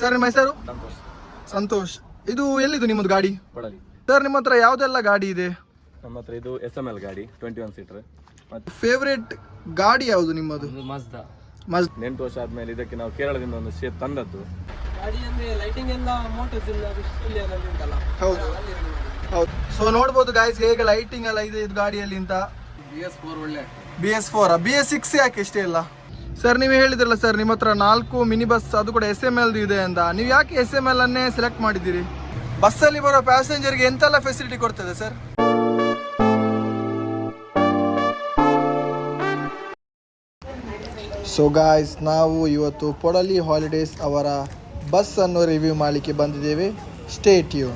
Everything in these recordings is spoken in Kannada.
ಸರ್ ನಿಮ್ಮ ಹೆಸರು? ಸಂತೋಷ್. ಸಂತೋಷ್. ಇದು ಎಲ್ಲಿದು ನಿಮ್ಮದು ಗಾಡಿ? ಕೊಡಲಿ. ಸರ್ ನಿಮ್ಮ ಹತ್ರ ಯಾವುದೆಲ್ಲ ಗಾಡಿ ಇದೆ? ನಮ್ಮ ಹತ್ರ ಇದು ಎಸ್ ಎಂ ಎಲ್ ಗಾಡಿ ಟ್ವೆಂಟಿ ಒನ್ ಸೀಟರ್ ಮತ್ತು ಫೇವ್ರೇಟ್ ಗಾಡಿ ಯಾವುದು ನಿಮ್ಮದು? ಮಸ್ದ ಮಸ್ತ್ ಎಂಟು ವರ್ಷ ಆದ್ಮೇಲೆ ಇದಕ್ಕೆ ನಾವು ಕೇರಳದಿಂದ ಒಂದು ಶೇಪ್ ತಂದದ್ದು. ಗಾಡಿ ಅಂದ್ರೆ ಲೈಟಿಂಗ್ ಎಲ್ಲ ಮೋಟರ್ಸ್ ಇಲ್ಲ ಉಂಟಲ್ಲ? ಹೌದು. ಹೌದು. ಸೊ ನೋಡ್ಬೋದು ಗಾಯ್ಸ್ ಹೇಗೆ ಲೈಟಿಂಗ್ ಎಲ್ಲ ಇದೆ ಇದು ಗಾಡಿಯಲ್ಲಿ ಅಂತ? ಬಿ ಎಸ್ ಫೋರ್ ಒಳ್ಳೆ. B S four B S six ಯಾಕೆ ಇಷ್ಟೇ ಇಲ್ಲ? ಸರ್ ನೀವು ಹೇಳಿದ್ರಲ್ಲ ಸರ್ ನಿಮ್ಮ ಹತ್ರ ನಾಲ್ಕು ಮಿನಿ ಬಸ್ ಅದು ಕೂಡ ಎಸ್ ಎಂ ಎಲ್ ಇದೆ ಅಂತ. ನೀವು ಯಾಕೆ ಎಸ್ ಎಂ ಎಲ್ ಅನ್ನೇ ಸೆಲೆಕ್ಟ್ ಮಾಡಿದ್ದೀರಿ? ಬಸ್ಸಲ್ಲಿ ಬರೋ ಪ್ಯಾಸೆಂಜರ್ಗೆ ಎಂತೆಲ್ಲ ಫೆಸಿಲಿಟಿ ಕೊಡ್ತದೆ ಸರ್ ಸೊ ಗಾಯ್ಸ್ ನಾವು ಇವತ್ತು ಪೊಡಲಿ ಹಾಲಿಡೇಸ್ ಅವರ ಬಸ್ ಅನ್ನು ರಿವ್ಯೂ ಮಾಡಲಿಕ್ಕೆ ಬಂದಿದ್ದೇವೆ. ಸ್ಟೇಟ್ ಯು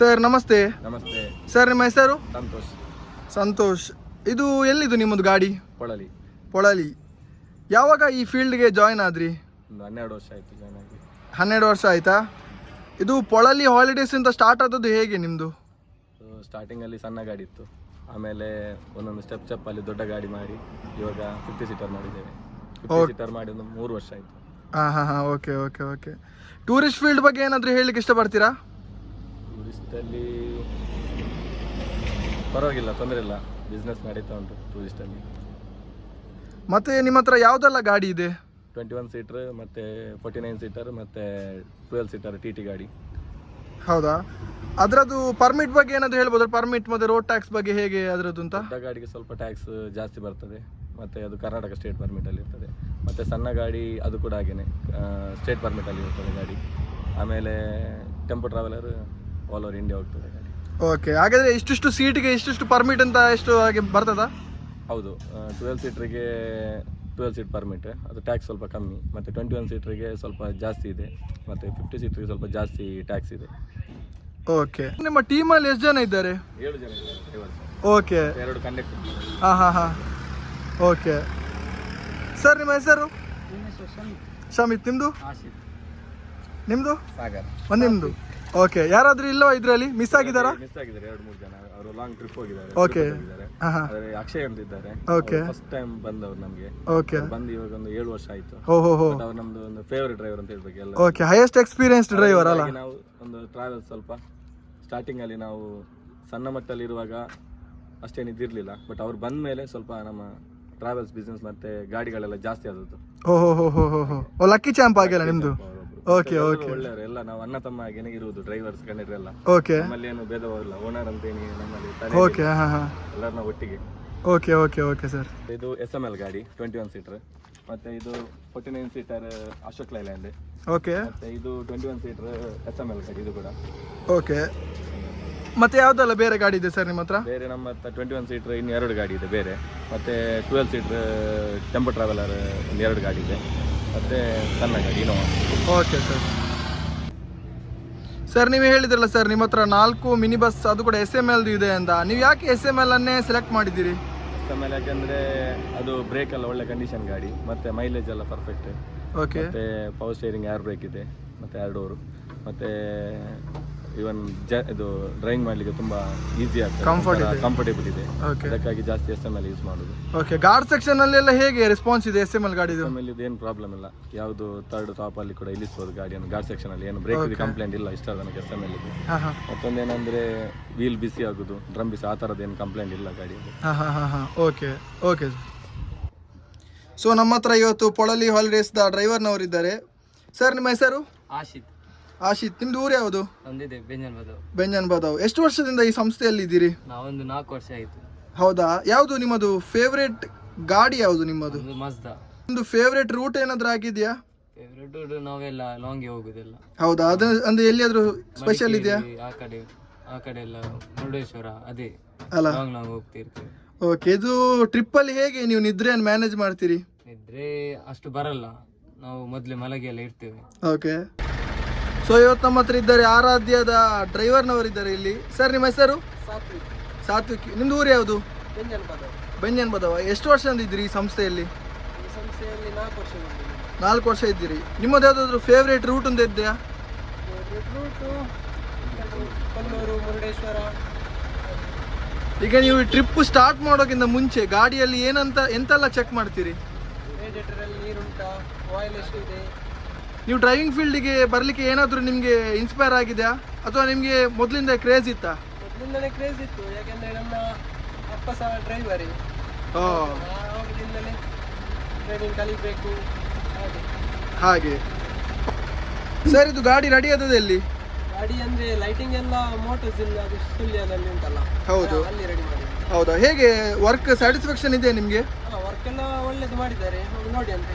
ಸರ್ ನಮಸ್ತೆ. ನಮಸ್ತೆ. ಸರ್ ನಿಮ್ಮ ಹೆಸರು? ಸಂತೋಷ್. ಸಂತೋಷ್. ಇದು ಎಲ್ಲಿದು ನಿಮ್ಮದು ಗಾಡಿ? ಪೊಳಲಿ. ಪೊಳಲಿ. ಯಾವಾಗ ಈ ಫೀಲ್ಡ್ಗೆ ಜಾಯ್ನ್ ಆದ್ರಿ? ಒಂದು ಹನ್ನೆರಡು ವರ್ಷ ಆಯಿತು ಜಾಯ್ನ್ ಆಗಿ. ಹನ್ನೆರಡು ವರ್ಷ ಆಯ್ತಾ? ಇದು ಪೊಳಲಿ ಹಾಲಿಡೇಸ್ ಇಂದ ಸ್ಟಾರ್ಟ್ ಆದದ್ದು ಹೇಗೆ ನಿಮ್ಮದು ಸ್ಟಾರ್ಟಿಂಗಲ್ಲಿ ಸಣ್ಣ ಗಾಡಿ ಇತ್ತು. ಆಮೇಲೆ ಒಂದೊಂದು ಸ್ಟೆಪ್ ಸ್ಟೆಪ್ ಅಲ್ಲಿ ದೊಡ್ಡ ಗಾಡಿ ಮಾಡಿ ಇವಾಗ ಫಿಫ್ಟಿ ಸೀಟರ್ ಮಾಡಿದ್ದೇವೆ. Fifty Okay. ಸೀಟರ್ ಮಾಡಿ ಒಂದು ಮೂರು ವರ್ಷ ಆಯಿತು. ಹಾಂ ಹಾಂ ಹಾಂ okay okay okay tourist field ಬಗ್ಗೆ ಏನಾದರೂ ಹೇಳಲಿಕ್ಕೆ ಇಷ್ಟಪಡ್ತೀರಾ? ಟೂರಿಸ್ಟಲ್ಲಿ ಪರವಾಗಿಲ್ಲ ತೊಂದರೆ ಇಲ್ಲ. ಬಿಸ್ನೆಸ್ ನಡೀತಾ ಉಂಟು ಟೂರಿಸ್ಟಲ್ಲಿ ಮತ್ತೆ ನಿಮ್ಮ ಹತ್ರ ಯಾವುದೆಲ್ಲ ಗಾಡಿ ಇದೆ? ಟ್ವೆಂಟಿ ಒನ್ ಸೀಟರ್ ಮತ್ತು ಫೋರ್ಟಿ ನೈನ್ ಸೀಟರ್ ಮತ್ತು ಟ್ವೆಲ್ ಸೀಟರ್ ಟಿ ಟಿ ಗಾಡಿ. ಹೌದಾ? ಅದರದ್ದು ಪರ್ಮಿಟ್ ಬಗ್ಗೆ ಏನಾದರೂ ಹೇಳ್ಬೋದು? ಪರ್ಮಿಟ್ ಮತ್ತು ರೋಡ್ ಟ್ಯಾಕ್ಸ್ ಬಗ್ಗೆ ಹೇಗೆ ಅದರದ್ದು ಅಂತ? ದೊಡ್ಡ ಗಾಡಿಗೆ ಸ್ವಲ್ಪ ಟ್ಯಾಕ್ಸ್ ಜಾಸ್ತಿ ಬರ್ತದೆ. ಮತ್ತು ಅದು ಕರ್ನಾಟಕ ಸ್ಟೇಟ್ ಪರ್ಮಿಟಲ್ಲಿ ಇರ್ತದೆ. ಮತ್ತು ಸಣ್ಣ ಗಾಡಿ ಅದು ಕೂಡ ಹಾಗೇನೆ ಸ್ಟೇಟ್ ಪರ್ಮಿಟಲ್ಲಿ ಇರ್ತದೆ ಗಾಡಿ. ಆಮೇಲೆ tempo traveller all over India ಹೋಗ್ತದೆ ಗಾಡಿ. ಓಕೆ ಹಾಗಾದ್ರೆ ಇಷ್ಟಿಷ್ಟು ಸೀಟಿಗೆ ಇಷ್ಟಿಷ್ಟು ಪರ್ಮಿಟ್ ಅಂತ ಎಷ್ಟು ಹಾಗೆ ಬರ್ತದಾ? ಹೌದು ಟ್ವೆಲ್ ಸೀಟ್ರಿಗೆ ಟ್ವೆಲ್ ಸೀಟ್ ಪರ್ಮಿಟ್ ಅದು ಟ್ಯಾಕ್ಸ್ ಸ್ವಲ್ಪ ಕಮ್ಮಿ ಮತ್ತು ಟ್ವೆಂಟಿ ಒನ್ ಸೀಟ್ರಿಗೆ ಸ್ವಲ್ಪ ಜಾಸ್ತಿ ಇದೆ ಮತ್ತು ಫಿಫ್ಟಿ ಸೀಟ್ರಿಗೆ ಸ್ವಲ್ಪ ಜಾಸ್ತಿ ಟ್ಯಾಕ್ಸ್ ಇದೆ. ಓಕೆ ನಿಮ್ಮ ಟೀಮಲ್ಲಿ ಎಷ್ಟು ಜನ ಇದ್ದಾರೆ? ಏಳು ಜನ ಇದ್ದಾರೆ ಓಕೆ ಎರಡು ಕಂಡಕ್ಟರ್ ಹಾಂ ಹಾಂ ಹಾಂ. ಓಕೆ ಸರ್ ನಿಮ್ಮ ಹೆಸರು? ಶಮಿತ್ ನಿಮ್ಮದು ಆಶಿತ್ ನಿಮ್ಮದು ಸಾಗರ್. ಒಂದು ನಿಮ್ಮದು ಓಕೆ ಯಾರಾದರೂ ಇಲ್ಲೋ ಇದರಲ್ಲಿ? ಮಿಸ್ ಆಗಿದಾರಾ ಮಿಸ್ ಆಗಿದ್ದಾರೆ ಎರಡು ಮೂರು ಜನ. ಅವರು ಲಾಂಗ್ ಟ್ರಿಪ್ ಹೋಗಿದ್ದಾರೆ ಓಕೆ. ಹಾಂ ಹಾಂ ಅಕ್ಷಯ್ ಅಂತ ಇದ್ದಾರೆ Okay. ಫಸ್ಟ್ ಟೈಮ್ ಬಂದವರು ನಮಗೆ. ಓಕೆ ಬಂದು ಇವಾಗ ಒಂದು ಏಳು ವರ್ಷ ಆಯ್ತು. ಹೋ ಹೋ ಹೋ. ಅವ್ರು ನಮ್ದು ಒಂದು ಫೇವರಿಟ್ ಡ್ರೈವರ್ ಅಂತ ಹೇಳ್ಬೇಕು ಎಲ್ಲ ಓಕೆ ಹೈಯೆಸ್ಟ್ ಎಕ್ಸ್ಪೀರಿಯನ್ಸ್ ಡ್ರೈವರ್ ಅಲ್ಲ? ಹಾಗಾಗಿ ನಾವು ಒಂದು ಟ್ರಾವೆಲ್ ಸ್ವಲ್ಪ ಸ್ಟಾರ್ಟಿಂಗ್ ಅಲ್ಲಿ ನಾವು ಸಣ್ಣ ಮಟ್ಟಲ್ಲಿ ಇರುವಾಗ ಅಷ್ಟೇನು ಇದಿರ್ಲಿಲ್ಲ ಬಟ್ ಅವ್ರು ಬಂದ ಮೇಲೆ ಸ್ವಲ್ಪ ನಮ್ಮ ಟ್ರಾವೆಲ್ಸ್ ಬಿಸ್ನೆಸ್ ಮತ್ತೆ ಗಾಡಿಗಳೆಲ್ಲ ಜಾಸ್ತಿ ಆದದ್ದು. ಓಹೋ ಹೋ ಹೋ ಹೋ ಹೋ ಹೋ. ಓ ಲಕ್ಕಿ ಚಾಂಪ್ ಆಗಿಲ್ಲ ನಿಮ್ಮದು ಓಕೆ ಎಲ್ಲರೂ ಒಳ್ಳೆಯವರು. ಎಲ್ಲ ನಾವು ಅಣ್ಣ ತಮ್ಮ ಹಾಗೇನೆ ಇರುವುದು ಡ್ರೈವರ್ಸ್ ಕಂಡಕ್ಟರ್ ಓಕೆ ನಮ್ಮಲ್ಲಿ ಏನು ಭೇದವಿಲ್ಲ ಓನರ್ ಅಂತೇನಿ ನಮ್ಮಲ್ಲಿ ತಲೆ ಓಕೆ ಹಾಂ ಹಾಂ ಎಲ್ಲರನ್ನ ಒಟ್ಟಿಗೆ. ಓಕೆ ಓಕೆ ಓಕೆ ಸರ್ ಇದು ಎಸ್ ಎಂ ಎಲ್ ಗಾಡಿ ಟ್ವೆಂಟಿ ಒನ್ ಸೀಟರ್ ಮತ್ತೆ ಇದು forty nine seater Ashok Leyland okay ಮತ್ತೆ ಇದು twenty one seater S M L ಗಾಡಿ ಇದು ಕೂಡ. ಓಕೆ ಮತ್ತೆ ಯಾವುದೆಲ್ಲ ಬೇರೆ ಗಾಡಿ ಇದೆ ಸರ್ ನಿಮ್ಮ ಹತ್ರ? ಬೇರೆ ನಮ್ಮ ಹತ್ರ ಟ್ವೆಂಟಿ ಒನ್ ಸೀಟರ್ ಇನ್ನು ಎರಡು ಗಾಡಿ ಇದೆ ಬೇರೆ. ಮತ್ತೆ ಟ್ವೆಲ್ ಸೀಟರ್ ಟೆಂಪೋ ಟ್ರಾವೆಲರ್ ಎರಡು ಗಾಡಿ ಇದೆ. ಮತ್ತೆ ಸಣ್ಣ ಗಾಡಿ ಇನೋವಾ. Okay sir. ಸರ್ ನೀವು ಹೇಳಿದ್ರಲ್ಲ ಸರ್ ನಿಮ್ಮ ಹತ್ರ ನಾಲ್ಕು ಮಿನಿ ಬಸ್ ಅದು ಕೂಡ ಎಸ್ ಎಂ ಎಲ್ದು ಇದೆ ಅಂತ. ನೀವು ಯಾಕೆ ಎಸ್ ಎಂ ಎಲ್ ಅನ್ನೇ ಸೆಲೆಕ್ಟ್ ಮಾಡಿದ್ದೀರಿ? ಎಸ್ ಎಂ ಎಲ್ ಯಾಕಂದ್ರೆ ಅದು ಬ್ರೇಕ್ ಎಲ್ಲ ಒಳ್ಳೆ ಕಂಡೀಷನ್ ಗಾಡಿ. ಮತ್ತೆ ಮೈಲೇಜ್ ಎಲ್ಲ ಪರ್ಫೆಕ್ಟ್ ಓಕೆ ಮತ್ತೆ ಪವರ್ ಸ್ಟೇರಿಂಗ್ ಏರ್ ಬ್ರೇಕ್ ಇದೆ. ಮತ್ತೆ ಎರಡು ಡೋರು ಮತ್ತೆ ಇವನ್ ಜ ಇದು ಡ್ರೈವಿಂಗ್ ಮಾಡ್ಲಿಕ್ಕೆ ತುಂಬಾ ಈಸಿ ಆಗ್ತದೆ. Comfort ಇದೆ. ಕಂಫರ್ಟೇಬಲ್ ಇದೆ. ಓಕೆ ಅದಕ್ಕಾಗಿ ಜಾಸ್ತಿ ಎಸ್ ಎಂ ಎಲ್ ಯೂಸ್ ಮಾಡೋದು. ಓಕೆ ಗಾರ್ಡ್ ಸೆಕ್ಷನ್ ಅಲ್ಲೆಲ್ಲ ಹೇಗೆ ರೆಸ್ಪಾನ್ಸ್ ಇದೆ ಎಸ್ ಎಂ ಎಲ್ ಗಾಡಿದು ಆಮೇಲೆ ಏನು ಪ್ರಾಬ್ಲಮ್ ಇಲ್ಲ. ಯಾವುದು ಥರ್ಡ್ ಟಾಪ್ ಅಲ್ಲಿ ಕೂಡ ಇಳಿಸ್ಬೋದು ಗಾಡಿಯನ್ನು ಗಾರ್ಡ್ ಸೆಕ್ಷನ್ ಅಲ್ಲಿ ಏನು ಬ್ರೇಕ್ ಕಂಪ್ಲೇಂಟ್ ಇಲ್ಲ ಇಷ್ಟ ನನಗೆ ಎಸ್ ಎಂ ಎಲ್ ಇದೆ ಹಾಂ ಹಾಂ. ಮತ್ತೊಂದೇನಂದ್ರೆ ವೀಲ್ ಬಿಸಿ ಆಗುದು. ಡ್ರಮ್ ಬಿಸಿ ಆ ಥರದ್ದು ಏನು ಕಂಪ್ಲೇಂಟ್ ಇಲ್ಲ ಗಾಡಿಯಲ್ಲಿ ಹಾಂ ಹಾಂ ಹಾಂ ಹಾಂ. ಓಕೆ ಓಕೆ ಸೊ ನಮ್ಮ ಹತ್ರ ಇವತ್ತು ಪೊಳಲಿ ಹಾಲಿಡೇಸ್ದ ಡ್ರೈವರ್ನವರಿದ್ದಾರೆ ಸರ್ ನಿಮ್ಮ ಹೆಸರು? ಆಶಿತ್. ಆಶಿತ್ ನಿಮ್ದು ಊರು ಯಾವುದು? ಅಂದಿದೆ ಬೆಂಜನ್ ಬದವ್. ಬೆಂಜನ್ ಬಾದಾವ್. ಎಷ್ಟು ವರ್ಷದಿಂದ ಈ ಸಂಸ್ಥೆಯಲ್ಲಿ ಇದ್ದೀರಿ? ನಾವೊಂದು ನಾಲ್ಕು ವರ್ಷ ಆಯ್ತು. ಹೌದಾ? ಯಾವುದು ನಿಮ್ಮದು ಫೇವ್ರೇಟ್ ಗಾಡಿ ಯಾವುದು ನಿಮ್ಮದು? ಒಂದು ಮಸ್ದ ನಿಮ್ಮದು ಫೇವ್ರೇಟ್ ರೂಟ್ ಏನಾದರೂ ಆಗಿದೆಯಾ ಫೇವ್ರೆಟ್ ನಾವೆಲ್ಲ ಲಾಂಗ್ ಹೋಗುದಿಲ್ಲ. ಹೌದಾ? ಅದು ಅಂದ್ರೆ ಎಲ್ಲಿಯಾದರೂ ಸ್ಪೆಷಲ್ ಇದೆಯಾ? ಮಡಿಕೇರಿ, ಆ ಕಡೆ ಆ ಕಡೆ ಎಲ್ಲ ಮುರುಡೇಶ್ವರ ಅದೇ. ಅಲ್ಲ. Long long ಹೋಗ್ತಿರ್ತೇವೆ. ಓಕೆ ಇದು ಟ್ರಿಪ್ಪಲ್ಲಿ ಹೇಗೆ ನೀವು ನಿದ್ರೆಯನ್ನು ಮ್ಯಾನೇಜ್ ಮಾಡ್ತೀರಿ? ನಿದ್ರೆ ಅಷ್ಟು ಬರಲ್ಲ. ನಾವು ಮೊದಲೇ ಮಲಗಿ ಎಲ್ಲ ಇರ್ತೇವೆ. ಓಕೆ ಸೊ ಇವತ್ತು ನಮ್ಮ ಹತ್ರ ಇದ್ದಾರೆ ಆರಾಧ್ಯದ ಡ್ರೈವರ್ನವರಿದ್ದಾರೆ ಇಲ್ಲಿ. ಸರ್ ನಿಮ್ಮ ಹೆಸರು? ಸಾತ್ವಿಕ್. ನಿಮ್ದು ಊರು ಯಾವುದು? ಬೆಂಜನ್ ಬದವ್. ಎಷ್ಟು ವರ್ಷ ಇದ್ದೀರಿ ಈ ಸಂಸ್ಥೆಯಲ್ಲಿ? ನಾಲ್ಕು ವರ್ಷ ಇದ್ದೀರಿ. ನಿಮ್ಮದು ಯಾವುದಾದ್ರು ಫೇವ್ರೇಟ್ ರೂಟ್ ಒಂದು ಇದೆಯಾ? ಈಗ ನೀವು ಟ್ರಿಪ್ ಸ್ಟಾರ್ಟ್ ಮಾಡೋಕ್ಕಿಂತ ಮುಂಚೆ ಗಾಡಿಯಲ್ಲಿ ಏನಂತ ಎಂತೆಲ್ಲ ಚೆಕ್ ಮಾಡ್ತೀರಿ? ನೀವು ಡ್ರೈವಿಂಗ್ ಫೀಲ್ಡಿಗೆ ಬರಲಿಕ್ಕೆ ಏನಾದರೂ ನಿಮಗೆ ಇನ್ಸ್ಪೈರ್ ಆಗಿದೆಯಾ? ಅಥವಾ ನಿಮಗೆ ಮೊದಲಿಂದ ಕ್ರೇಜ್ ಇತ್ತಾ? ಮೊದಲಿಂದಲೇ ಕ್ರೇಜ್ ಇತ್ತು. ಯಾಕೆಂದರೆ ನಮ್ಮ ಅಪ್ಪ ಸಹ ಡ್ರೈವರೇ ಡ್ರೈವಿಂಗ್ ಕಲಿಬೇಕು. ಹಾಗೆ. ಹಾಗೆ. ಸರ್ ಇದು ಗಾಡಿ ರೆಡಿ ಆದದ್ದು ಎಲ್ಲಿ? ಗಾಡಿ ಅಂದ್ರೆ ಲೈಟಿಂಗ್ ಎಲ್ಲ ಮೋಟರ್ಸ್ ಇಲ್ಲ ಅದು ಸುಳ್ಯದಲ್ಲಿ ಉಂಟಲ್ಲ. ಹೌದು. ಅಲ್ಲಿ ರೆಡಿ ಮಾಡಿ ಹೌದಾ? ಹೇಗೆ ವರ್ಕ್ ಸ್ಯಾಟಿಸ್ಫ್ಯಾಕ್ಷನ್ ಇದೆ ನಿಮಗೆ? ವರ್ಕ್ ಎಲ್ಲ ಒಳ್ಳೇದು ಮಾಡಿದ್ದಾರೆ. ನೋಡಿ ಅಂತೆ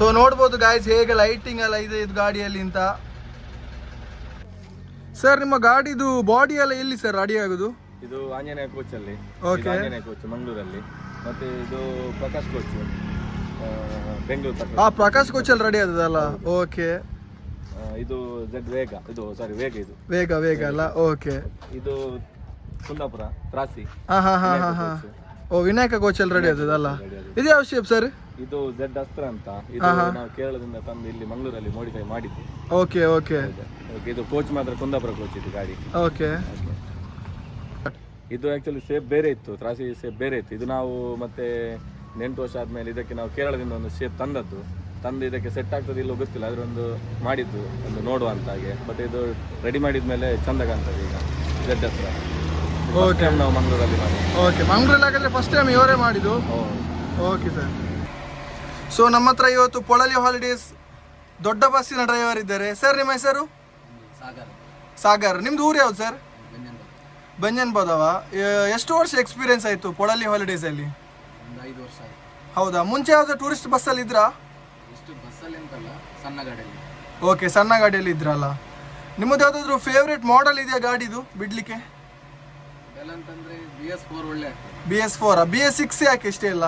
ಸೊ ನೋಡ್ಬೋದು ಗಾಯ್ಸ್ ಹೇಗೆ ಲೈಟಿಂಗ್ ಎಲ್ಲ ಇದೆ ಇದು ಗಾಡಿಯಲ್ಲಿ ಅಂತ. ಸರ್ ನಿಮ್ಮ ಗಾಡಿದು ಬಾಡಿ ಎಲ್ಲ ಎಲ್ಲಿ ಸರ್ ರೆಡಿ ಆಗುದು? ಇದು ಆಂಜನೇಯ ಕೋಚ್ ಅಲ್ಲಿ. Okay. ಇದು ಆಂಜನೇಯ ಕೋಚ್ ಮಂಗಳೂರಲ್ಲಿ. ಮತ್ತೆ ಇದು ಪ್ರಕಾಶ್ ಕೋಚ್ ಬೆಂಗಳೂರು ಆ ಪ್ರಕಾಶ್ ಪ್ರಕಾಶ್ ಕೋಚಲ್ಲಿ ರೆಡಿ ಆದದಲ್ಲ ಓಕೆ ಆ, ಇದು ಜೆಡ್ ವೇಗ ಇದು ಸಾರಿ ವೇಗ ಇದು. ವೇಗ ವೇಗ ಅಲ್ಲ? ಓಕೆ ಇದು ಕುಂದಾಪುರ ತ್ರಾಸಿ. ಹಾ ಹಾ ಹಾ ಹಾ ಹಾ. ಓ ವಿನಾಯಕ ಕೋಚಲ್ ರೆಡಿ ಆದದಲ್ಲ ಇದು ಯಾವ ಶೇಪ್ ಸರ್ ಇದು ಜೆಡ್ ಅಸ್ತ್ರ ಅಂತ. ಇದು ನಾವು ಕೇರಳದಿಂದ ತಂದು ಇಲ್ಲಿ ಮಂಗಳೂರಲ್ಲಿ ಮೋಡಿಫೈ ಮಾಡಿದ್ದು. ಓಕೆ ಓಕೆ ಓಕೆ, ಇದು ಕೋಚ್ ಮಾತ್ರ ಕುಂದಾಪುರ ಕೋಚ್ ಇದು ಗಾಡಿ. ಓಕೆ ಇದು ಆಕ್ಚುಲಿ ಸೇಫ್ ಬೇರೆ ಇತ್ತು ತ್ರಾಸಿ ಸೇಫ್ ಬೇರೆ ಇತ್ತು. ಇದು ನಾವು ಮತ್ತೆ ಎಂಟು ವರ್ಷ ಆದ್ಮೇಲೆ ಇದಕ್ಕೆ ನಾವು ಕೇರಳದಿಂದ ಒಂದು ಶೇಪ್ ತಂದದ್ದು. ತಂದು ಇದಕ್ಕೆ ಸೆಟ್ ಆಗ್ತದೆ ಇಲ್ಲೋ ಗೊತ್ತಿಲ್ಲ ಆದ್ರೆ ಒಂದು ಮಾಡಿದ್ದು ಒಂದು ನೋಡುವ ಅಂತ ಹಾಗೆ. ಬಟ್ ಇದು ರೆಡಿ ಮಾಡಿದ್ಮೇಲೆ ಚಂದ ಕಾಣ್ತದೆ ಈಗ ಜೆಡ್ ಹತ್ರ ಓಕೆ ನಾವು ಮಂಗಳೂರಲ್ಲಿ ಮಾಡಿ ಓಕೆ ಮಂಗಳೂರಲ್ಲಿ ಹಾಗಾದ್ರೆ ಫಸ್ಟ್ ಟೈಮ್ ಇವರೇ ಮಾಡಿದ್ದು? ಓಕೆ ಸರ್ ಸೊ ನಮ್ಮ ಹತ್ರ ಇವತ್ತು ಪೊಳಲಿ ಹಾಲಿಡೇಸ್ ದೊಡ್ಡ ಬಸ್ಸಿನ ಡ್ರೈವರ್ ಇದ್ದಾರೆ. ಸರ್ ನಿಮ್ಮ ಹೆಸರು? ಸಾಗರ್. ನಿಮ್ದು ಊರು ಯಾವ್ದು ಸರ್ ಬಂಜನ್ ಬದವ ಎಷ್ಟು ವರ್ಷ ಎಕ್ಸ್ಪೀರಿಯನ್ಸ್ ಆಯಿತು ಪೊಳಲಿ ಹಾಲಿಡೇಸ್ ಅಲ್ಲಿ? ಹೌದಾ? ಮುಂಚೆ ಯಾವ್ದು ಟೂರಿಸ್ಟ್ ಬಸ್ಸಲ್ಲಿ ಇದ್ರಾ? ಇಷ್ಟು ಬಸ್ಸಲ್ಲಿ ಗಾಡಿಯಲ್ಲಿ ಓಕೆ ಸಣ್ಣ ಗಾಡಿಯಲ್ಲಿ ಇದ್ರಲ್ಲ. ನಿಮ್ಮದು ಯಾವ್ದಾದ್ರು ಫೇವ್ರೇಟ್ ಮಾಡೆಲ್ ಇದೆಯಾ ಗಾಡಿದು ಬಿಡ್ಲಿಕ್ಕೆ? B S four B S six ಯಾಕೆ ಇಷ್ಟೇ ಇಲ್ಲ?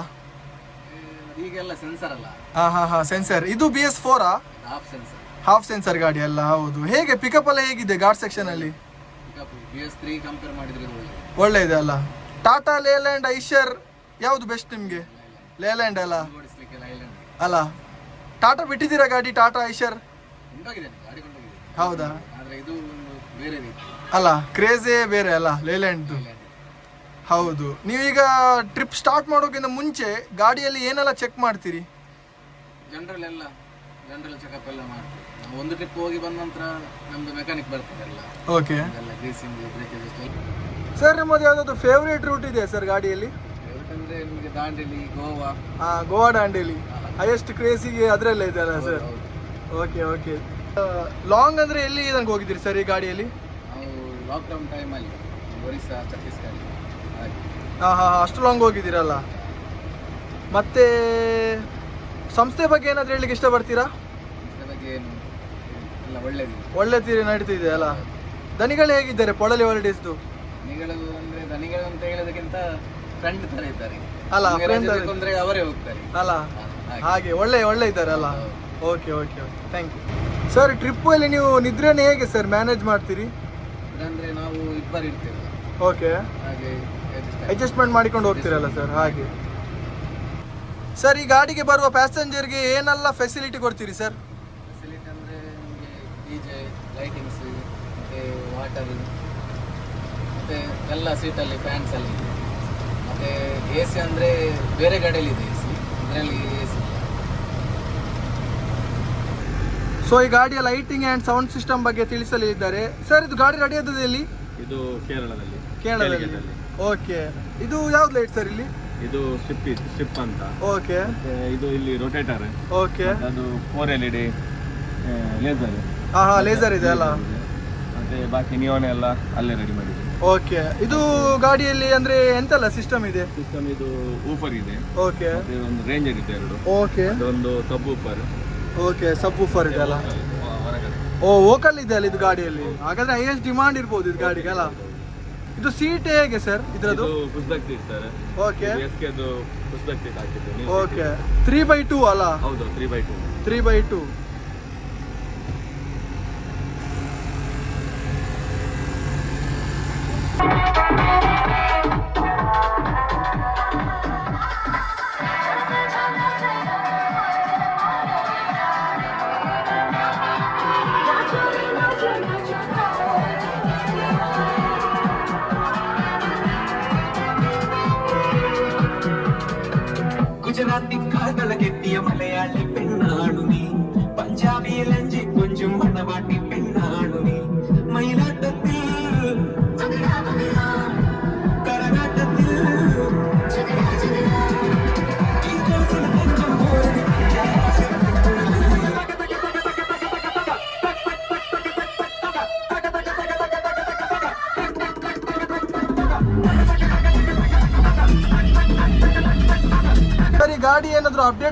ಈಗೆಲ್ಲ ಸೆನ್ಸರ್ ಅಲ್ಲ. ಹಾಂ ಹಾಂ ಹಾಂ ಸೆನ್ಸರ್ ಇದು ಬಿ ಎಸ್ ಫೋರಾ ಹಾಫ್ ಸೆನ್ಸರ್ ಹಾಫ್ ಸೆನ್ಸರ್ ಗಾಡಿ ಅಲ್ಲ ಹೌದು. ಹೇಗೆ? ಪಿಕಪ್ ಎಲ್ಲ ಹೇಗಿದೆ ಗಾರ್ಡ್ ಸೆಕ್ಷನ್ ಅಲ್ಲಿ? ಬಿ ಎಸ್ ತ್ರೀ ಕಂಪೇರ್ ಮಾಡಿದ್ರೆ ಇದು ಒಳ್ಳೆ ಒಳ್ಳೆ ಇದೆ ಅಲ್ಲ. ಟಾಟಾ ಲೇಲ್ಯಾಂಡ್ ಐಷರ್ ಯಾವುದು ಬೆಸ್ಟ್ ನಿಮಗೆ? ಲೇಲ್ಯಾಂಡ್ ಅಲ್ಲ? ಐಲ್ಯಾಂಡ್ ಅಲ್ಲ. ಟಾಟಾ ಬಿಟ್ಟಿದ್ದೀರಾ ಗಾಡಿ ಟಾಟಾ ಐಷರ್ ಕೊಂಡೋಗಿದ್ದೇನೆ ಗಾಡಿ ಕೊಂಡೋಗಿದ್ದೇನೆ. ಹೌದಾ? ಆದ್ರೆ ಇದು ಒಂದು ಬೇರೆ ರೀತಿ. ಅಲ್ಲ ಕ್ರೇಜೇ ಬೇರೆ ಅಲ್ಲ ಲೇಲ್ಯಾಂಡ್ದು ಹೌದು. ನೀವೀಗ ಟ್ರಿಪ್ ಸ್ಟಾರ್ಟ್ ಮಾಡೋಕ್ಕಿಂತ ಮುಂಚೆ ಗಾಡಿಯಲ್ಲಿ ಏನೆಲ್ಲ ಚೆಕ್ ಮಾಡ್ತೀರಿ? ಜನರಲ್ ಎಲ್ಲ ಜನರಲ್ ಚೆಕಪ್ ಎಲ್ಲ ಮಾಡ್ತೀವಿ. ನಾವು ಒಂದು ಟ್ರಿಪ್ ಹೋಗಿ ಬಂದ ನಂತರ ನಮ್ದು ಮೆಕ್ಯಾನಿಕ್ ಬರ್ತದೆ ಎಲ್ಲ ಓಕೆ ಎಲ್ಲ ಗ್ರೀಸಿಂಗ್ ಬ್ರೇಕೇಜ್ ಸರ್ ನಿಮ್ಮದು ಯಾವುದಾದ್ರು ಫೇವ್ರೇಟ್ ರೂಟ್ ಇದೆ ಸರ್ ಗಾಡಿಯಲ್ಲಿ? ಯಾಕಂದ್ರೆ ನಿಮಗೆ ದಾಂಡೇಲಿ ಗೋವಾ. ಹಾಂ ಗೋವಾ ದಾಂಡೇಲಿ. ಹೈಯೆಸ್ಟ್ ಕ್ರೇಸಿಗೆ ಅದರಲ್ಲೇ ಇದೆ ಅಲ್ಲ ಸರ್ ಓಕೆ ಓಕೆ ಲಾಂಗ್ ಅಂದರೆ ಎಲ್ಲಿ ಇದಂಗೆ ಹೋಗಿದ್ದೀರಿ ಸರ್ ಈ ಗಾಡಿಯಲ್ಲಿ? ನಾವು ಲಾಕ್ಡೌನ್ ಟೈಮಲ್ಲಿ ಒರಿಸ್ಸಾ ಛತ್ತೀಸ್ಗಢ. ಹಾಂ ಹಾಂ ಅಷ್ಟು ಲಾಂಗ್ ಹೋಗಿದ್ದೀರಲ್ಲ. ಮತ್ತೆ ಸಂಸ್ಥೆ ಬಗ್ಗೆ ಏನಾದರೂ ಹೇಳಲಿಕ್ಕೆ ಇಷ್ಟಪಡ್ತೀರಾ? ಒಳ್ಳೆ ತೀರಿ ನಡೀತಿದೆ ಅಲ್ಲ? ದನಿಗಳು ಹೇಗಿದ್ದಾರೆ ಪೊಳಲಿ ಹಾಲಿಡೇಸ್ದು ದನಿಗಳು ಅಂದ್ರೆ ದನಿಗಳು ಅಂತ ಹೇಳೋದಕ್ಕಿಂತ ಫ್ರೆಂಡ್ ತರ ಇದ್ದಾರೆ. ಅಲ್ಲ ಫ್ರೆಂಡ್ ಅಂದ್ರೆ ಅವರೇ ಹೋಗ್ತಾರೆ. ಅಲ್ಲ ಹಾಗೆ. ಒಳ್ಳೆ ಒಳ್ಳೆ ಇದ್ದಾರೆ ಅಲ್ಲ? Okay okay okay thank you sir trip ಅಲ್ಲಿ ನೀವು ನಿದ್ರೆನ ಹೇಗೆ ಸರ್ ಮ್ಯಾನೇಜ್ ಮಾಡ್ತೀರಿ? ಅಂದ್ರೆ ನಾವು ಇಬ್ಬರು ಇರ್ತೇವೆ. ಓಕೆ ಹಾಗೆ. ಅಡ್ಜಸ್ಟ್ಮೆಂಟ್ ಮಾಡಿಕೊಂಡು ಹೋಗ್ತೀರಲ್ಲ ಸರ್ ಹಾಗೆ. ಸರ್ ಈ ಗಾಡಿಗೆ ಬರುವ ಪ್ಯಾಸೆಂಜರ್ಗೆ ಏನೆಲ್ಲ ಫೆಸಿಲಿಟಿ ಕೊಡ್ತೀರಿ ಸರ್ ಫೆಸಿಲಿಟಿ ಅಂದರೆ ನಿಮಗೆ ಡಿ ಜೆ ಲೈಟಿಂಗ್ಸ್ ಮತ್ತು ವಾಟರ್ ಮತ್ತು ಎಲ್ಲ ಸೀಟಲ್ಲಿ ಫ್ಯಾನ್ಸ್ ಅಲ್ಲಿ. ಇದೆ ಮತ್ತು ಎ ಸಿ ಅಂದರೆ ಬೇರೆ ಗಾಡಿಯಲ್ಲಿ ಇದೆ ಎ ಸಿ ಇದರಲ್ಲಿ ಎ ಸಿ ಸೊ ಈ ಗಾಡಿಯ ಲೈಟಿಂಗ್ ಆ್ಯಂಡ್ ಸೌಂಡ್ ಸಿಸ್ಟಮ್ ಬಗ್ಗೆ ತಿಳಿಸಲಿದ್ದಾರೆ. ಸರ್ ಇದು ಗಾಡಿ ರೆಡಿ ಆದದ್ದು ಎಲ್ಲಿ? ಇದು ಕೇರಳದಲ್ಲಿ ಕೇರಳದಲ್ಲಿ. ಕೇರಳದಲ್ಲಿ. ಓಕೆ ಇದು ಯಾವ್ದು ಲೈಟ್ ಸರ್ ಇಲ್ಲಿ? ಇದು ಸ್ಟ್ರಿಪ್ ಸ್ಟ್ರಿಪ್ ಅಂತ. ಓಕೆ ಮತ್ತೆ ಇದು ಇಲ್ಲಿ ರೊಟೇಟರ್ ಓಕೆ ಅದು four L E D laser ಹಾಂ ಹಾಂ ಲೇಸರ್ ಇದೆ ಅಲ್ಲ? ಮತ್ತೆ ಬಾಕಿ ನಿಯೋನ್ ಎಲ್ಲ ಅಲ್ಲೇ ರೆಡಿ ಮಾಡಿ ಓಕೆ ಇದು ಗಾಡಿಯಲ್ಲಿ ಅಂದ್ರೆ ಎಂತೆಲ್ಲ ಸಿಸ್ಟಮ್ ಇದೆ? ಸಿಸ್ಟಮ್ ಇದು ಊಫರ್ ಇದೆ. ಓಕೆ ಮತ್ತೆ ಒಂದು ರೇಂಜರ್ ಇದೆ ಎರಡು. ಓಕೆ ಅದೊಂದು subwoofer okay subwoofer ಇದೆ ಅಲ್ಲ? ಹೊರಗಡೆ ಓ ವೋಕಲ್ ಇದೆ ಅಲ್ಲ ಇದು ಗಾಡಿಯಲ್ಲಿ? ಹಾಗಾದ್ರೆ ಹೈಯೆಸ್ಟ್ ಡಿಮಾಂಡ್ ಇರ್ಬೋದು ಇದು ಗಾಡಿಗೆ ಅಲ್ಲ? ಇದು ಸೀಟ್ ಹೇಗೆ ಸರ್ ಇದರದು ಇದ್ರದ್ದು pushback seat sir. Okay S K ಅದು ಪುಸ್ತಕ್ ಸೀಟ್ ಹಾಕಿದ್ದು. ಓಕೆ ತ್ರೀ ಬೈ ಟೂ ಅಲ್ಲ? ಹೌದು three by two three by two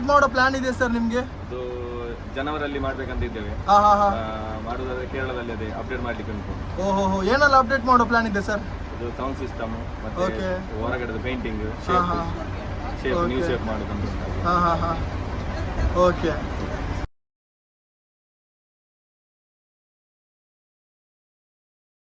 ಏನಾದ್ರು ಮಾಡೋ ಪ್ಲಾನ್ ಇದೆ ಸರ್ ನಿಮಗೆ? ಜನವರಿಯಲ್ಲಿ ಜನವರಲ್ಲಿ ಮಾಡ್ಬೇಕಂತ ಇದ್ದೇವೆ. ಹಾ ಹಾ ಹಾ. ಮಾಡುವುದಾದ್ರೆ ಕೇರಳದಲ್ಲಿ ಅದೇ ಅಪ್ಡೇಟ್ ಮಾಡ್ಲಿಕ್ಕೆ ಉಂಟು. ಓಹೋ ಏನೆಲ್ಲ ಅಪ್ಡೇಟ್ ಮಾಡೋ ಪ್ಲಾನ್ ಇದೆ ಸರ್? ಇದು ಸೌಂಡ್ ಸಿಸ್ಟಮ್ ಮತ್ತೆ Okay. ಹೊರಗಡೆದ ಪೇಂಟಿಂಗ್ ಶೇಪ್ ಹಾ. Shape new Okay. ಶೇಪ್ ಮಾಡೋದಂತ ಹಾ ಹಾ ಹಾ. ಓಕೆ